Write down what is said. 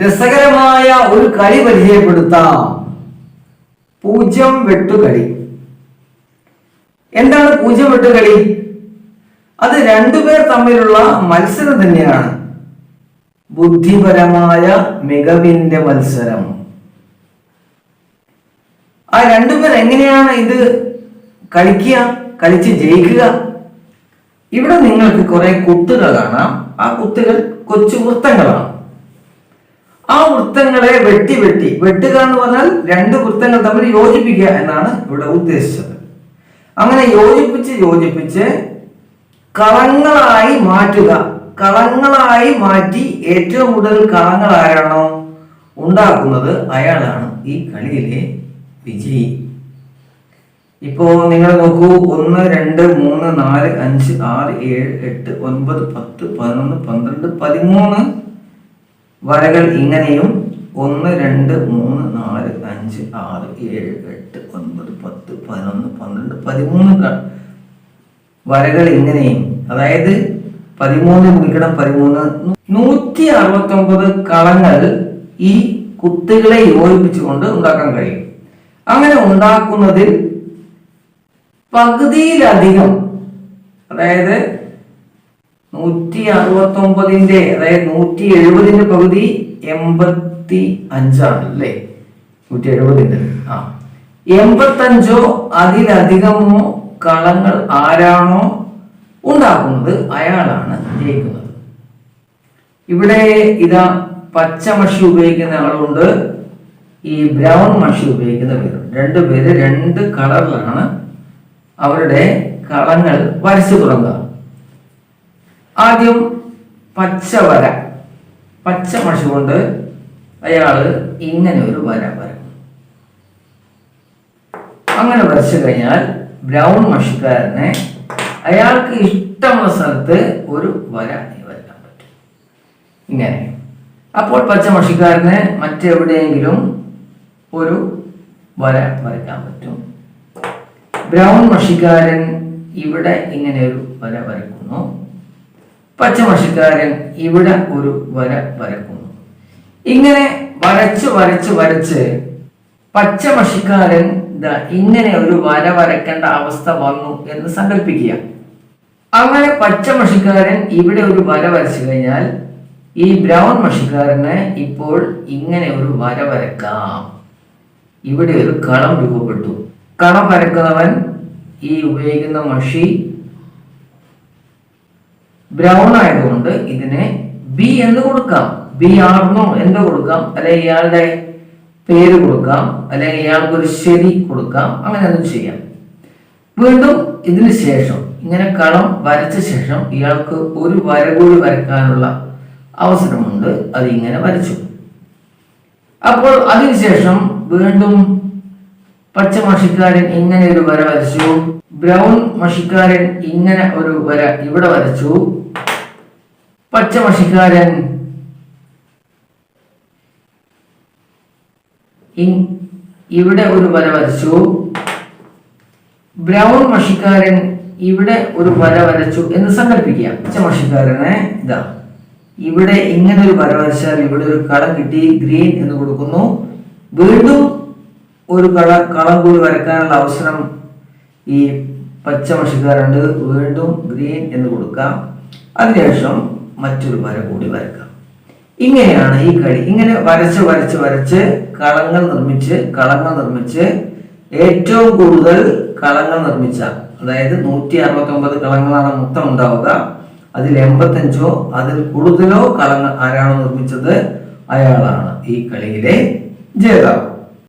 രസകരമായ ഒരു കളി പരിചയപ്പെടുത്താം. പൂജ്യം വെട്ടുകളി. എന്താണ് പൂജ്യം വെട്ടുകളി? അത് രണ്ടുപേർ തമ്മിലുള്ള മത്സരം തന്നെയാണ്. ബുദ്ധിപരമായ മികവിന്റെ മത്സരം. ആ രണ്ടുപേർ എങ്ങനെയാണ് ഇത് കളിക്കുക കളിച്ച് ജയിക്കുക? ഇവിടെ നിങ്ങൾക്ക് കുറെ കുത്തുകൾ കാണാം. ആ കുത്തുകൾ കൊച്ചു വൃത്തങ്ങളാണ്. ആ വൃത്തങ്ങളെ വെട്ടി വെട്ടി. വെട്ടുക എന്ന് പറഞ്ഞാൽ രണ്ട് വൃത്തങ്ങൾ തമ്മിൽ യോജിപ്പിക്കുക എന്നാണ് ഇവിടെ ഉദ്ദേശിച്ചത്. അങ്ങനെ യോജിപ്പിച്ച് യോജിപ്പിച്ച് കളങ്ങളായി മാറ്റുക. കളങ്ങളായി മാറ്റി ഏറ്റവും കൂടുതൽ കളങ്ങൾ ആരാണോ ഉണ്ടാക്കുന്നത് അയാളാണ് ഈ കളിയിലെ വിജയി. ഇപ്പോ നിങ്ങൾ നോക്കൂ ഒന്ന് രണ്ട് മൂന്ന് നാല് അഞ്ച് ആറ് ഏഴ് എട്ട് ഒൻപത് പത്ത് പതിനൊന്ന് പന്ത്രണ്ട് പതിമൂന്ന് വരകൾ ഇങ്ങനെയും ഒന്ന് രണ്ട് മൂന്ന് നാല് അഞ്ച് ആറ് ഏഴ് എട്ട് ഒൻപത് പത്ത് പതിനൊന്ന് പന്ത്രണ്ട് പതിമൂന്ന് വരകൾ ഇങ്ങനെയും അതായത് പതിമൂന്ന് ഗുണിക്കണം പതിമൂന്ന് നൂറ്റി അറുപത്തി ഒമ്പത് കളങ്ങൾ ഈ കുത്തുകളെ യോജിപ്പിച്ചുകൊണ്ട് ഉണ്ടാക്കാൻ കഴിയും. അങ്ങനെ ഉണ്ടാക്കുന്നതിൽ പകുതിയിലധികം അതായത് നൂറ്റി അറുപത്തി ഒമ്പതിന്റെ അതായത് നൂറ്റി എഴുപതിന്റെ പകുതി എൺപത്തി അഞ്ചാണ് അല്ലേ? നൂറ്റി എഴുപതിന്റെ ആ. എൺപത്തഞ്ചോ അതിലധികമോ കളങ്ങൾ ആരാണോ ഉണ്ടാക്കുന്നത്? അയാളാണ് ജയിക്കുന്നത്. ഇവിടെ ഇതാ പച്ച മഷി ഉപയോഗിക്കുന്ന ആളുണ്ട്. ഈ ബ്രൗൺ മഷി ഉപയോഗിക്കുന്ന പേരുണ്ട് രണ്ടുപേര് രണ്ട് കളറിലാണ് അവരുടെ കളങ്ങൾ വരച്ചു തുടങ്ങുക. ആദ്യം പച്ച വര പച്ച മഷി കൊണ്ട് അയാൾ ഇങ്ങനെ ഒരു വര വരും അങ്ങനെ വരച്ചു കഴിഞ്ഞാൽ ബ്രൗൺ മഷിക്കാരനെ അയാൾക്ക് ഇഷ്ടമുള്ള സ്ഥലത്ത് ഒരു വര വരക്കാൻ പറ്റും. ഇങ്ങനെ. അപ്പോൾ പച്ച മഷിക്കാരന് മറ്റെവിടെയെങ്കിലും ഒരു വര വരയ്ക്കാൻ പറ്റും. ബ്രൗൺ മഷിക്കാരൻ ഇവിടെ ഇങ്ങനെ ഒരു വര വരക്കുന്നു പച്ച മഷിക്കാരൻ ഇവിടെ ഒരു വര വരക്കുന്നു. ഇങ്ങനെ വരച്ച് വരച്ച് വരച്ച് പച്ചമഷിക്കാരൻ ഇങ്ങനെ ഒരു വര വരക്കേണ്ട അവസ്ഥ വന്നു എന്ന് സങ്കല്പിക്കുക അങ്ങനെ പച്ചമഷിക്കാരൻ ഇവിടെ ഒരു വര വരച്ചു കഴിഞ്ഞാൽ ഈ ബ്രൗൺ മഷിക്കാരന് ഇപ്പോൾ ഇങ്ങനെ ഒരു വര വരക്കാം. ഇവിടെ ഒരു കളം രൂപപ്പെട്ടു. കളം വരക്കുന്നവൻ ഈ ഉപയോഗിക്കുന്ന മഷി ബ്രൗൺ ആയതുകൊണ്ട് ഇതിനെ ബി എന്ന് കൊടുക്കാം. ബി ആർന്നോ എന്ന് കൊടുക്കാം. അല്ലെങ്കിൽ ഇയാളുടെ പേര് കൊടുക്കാം. അല്ലെങ്കിൽ ഇയാൾക്ക് ഒരു ശരി കൊടുക്കാം. അങ്ങനെ ഒന്നും ചെയ്യാം. വീണ്ടും ഇതിന് ശേഷം ഇങ്ങനെ കളം വരച്ച ശേഷം ഇയാൾക്ക് ഒരു വര കൂടി വരയ്ക്കാനുള്ള അവസരമുണ്ട്. അത് ഇങ്ങനെ വരച്ചു. അപ്പോൾ അതിനുശേഷം വീണ്ടും പച്ച മഷിക്കാരൻ ഇങ്ങനെ ഒരു വര വരച്ചു. ബ്രൗൺ മഷിക്കാരൻ ഇങ്ങനെ ഒരു വര ഇവിടെ വരച്ചു. പച്ച മഷിക്കാരൻ ഇ- ഇവിടെ ഒരു വര വരച്ചു. ബ്രൗൺ മഷിക്കാരൻ ഇവിടെ ഒരു വര വരച്ചു എന്ന് സങ്കല്പിക്കുക പച്ചമഷിക്കാരനെ ഇതാ. ഇവിടെ ഇങ്ങനെ ഒരു വര വരച്ചാൽ ഇവിടെ ഒരു കളം കിട്ടി ഗ്രീൻ എന്ന് കൊടുക്കുന്നു. വീണ്ടും ഒരു കള കളം കൂടി വരക്കാനുള്ള അവസരം ഈ പച്ചമഷിക്കാരുണ്ട്. വീണ്ടും ഗ്രീൻ എന്ന് കൊടുക്കാം. അതിനുശേഷം മറ്റൊരു വര കൂടി വരക്കാം. ഇങ്ങനെയാണ് ഈ കളി. ഇങ്ങനെ വരച്ച് വരച്ച് വരച്ച് കളങ്ങൾ നിർമ്മിച്ച് കളങ്ങൾ നിർമ്മിച്ച് ഏറ്റവും കൂടുതൽ കളങ്ങൾ നിർമ്മിച്ച അതായത് നൂറ്റി അറുപത്തി ഒമ്പത് കളങ്ങളാണ് മൊത്തം ഉണ്ടാവുക. അതിൽ എൺപത്തഞ്ചോ അതിൽ കൂടുതലോ കളങ്ങൾ ആരാണോ നിർമ്മിച്ചത്? അയാളാണ് ഈ കളിയിലെ ജേതാവ്.